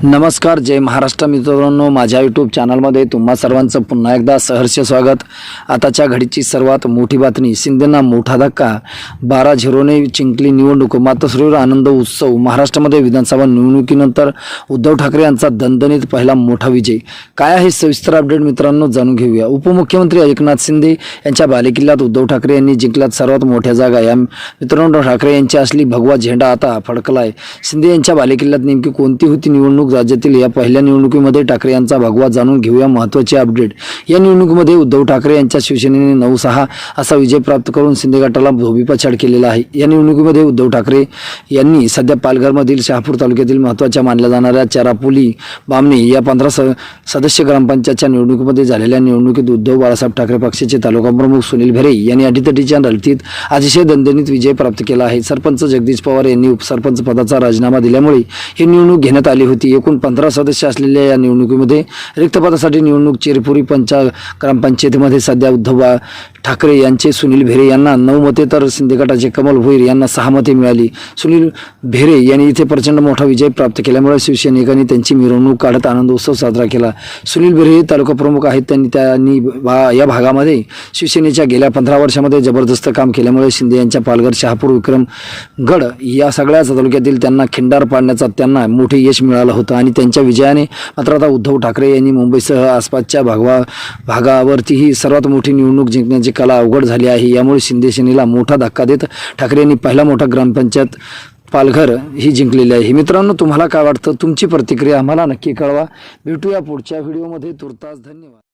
नमस्कार जय महाराष्ट्र मित्रांनो. माझ्या यूट्यूब चॅनलमध्ये तुम्हा सर्वांचं पुन्हा एकदा सहर्ष स्वागत. आताच्या घडीची सर्वात मोठी बातमी शिंदेना मोठा धक्का. बारा झिरोने जिंकली निवडणूक मातोश्रीवर आनंद उत्सव महाराष्ट्रामध्ये विधानसभा निवडणुकीनंतर उद्धव ठाकरे यांचा दणदणीत पहिला मोठा विजय. काय आहे सविस्तर अपडेट मित्रांनो जाणून घेऊया. उपमुख्यमंत्री एकनाथ शिंदे यांच्या बालेकिल्ल्यात उद्धव ठाकरे यांनी जिंकल्यात सर्वात मोठ्या जागा. या मित्रांनो ठाकरे यांची असली भगवा झेंडा आता फडकला आहे शिंदे यांच्या बालेकिल्ल्यात नेमकी कोणती होती निवडणूक? राज्यातील या पहिल्या निवडणुकीमध्ये ठाकरे यांचा भगवा जाणून घेऊया महत्त्वाचे अपडेट. या निवडणुकीमध्ये उद्धव ठाकरे यांच्या शिवसेनेने नऊ सहा असा विजय प्राप्त करून शिंदे गटाला धोबीपछाड केलेला आहे. या निवडणुकीमध्ये उद्धव ठाकरे यांनी सध्या पालघरमधील शहापूर तालुक्यातील महत्त्वाच्या मानल्या जाणाऱ्या चरापुली बामणी या पंधरा स सदस्य ग्रामपंचायतच्या निवडणुकीमध्ये झालेल्या निवडणुकीत उद्धव बाळासाहेब ठाकरे पक्षाचे तालुका प्रमुख सुनील भेरे यांनी अटीतटीच्या लढतीत अतिशय दणदणीत विजय प्राप्त केला आहे. सरपंच जगदीश पवार यांनी उपसरपंच पदाचा राजीनामा दिल्यामुळे ही निवडणूक घेण्यात आली होती. एकूण पंधरा सदस्य असलेल्या या निवडणुकीमध्ये रिक्त पदासाठी निवडणूक चिरपुरी पंचा ग्रामपंचायतीमध्ये सध्या उद्धव ठाकरे यांचे सुनील भेरे यांना नऊ मते तर शिंदे गटाचे कमल भोईर यांना सहा मते मिळाली. सुनील भेरे यांनी इथे प्रचंड मोठा विजय प्राप्त केल्यामुळे शिवसैनिकांनी त्यांची मिरवणूक काढत आनंदोत्सव साजरा केला. सुनील भेरे हे तालुका प्रमुख आहेत त्यांनी त्यांनी भा- या भागामध्ये शिवसेनेच्या गेल्या पंधरा वर्षामध्ये जबरदस्त काम केल्यामुळे शिंदे यांच्या पालघर शहापूर विक्रमगड या सगळ्याच तालुक्यातील त्यांना खिंडार पाडण्याचा त्यांना मोठे यश मिळालं होतं आणि त्यांच्या विजयाने मात्र आता उद्धव ठाकरे यांनी मुंबईसह आसपासच्या भागवा भागावरतीही सर्वात मोठी निवडणूक जिंकण्याचे कला अवघड झाली आहे. यामुळे शिंदे सेनेला मोठा धक्का देत ठाकरे यांनी पहिला मोठा ग्रामपंचायत पालघर ही जिंकलेली आहे. मित्रांनो तुम्हाला काय वाटतं? तुमची प्रतिक्रिया आम्हाला नक्की कळवा. भेटूया पुढच्या व्हिडिओमध्ये. तुर्तास धन्यवाद.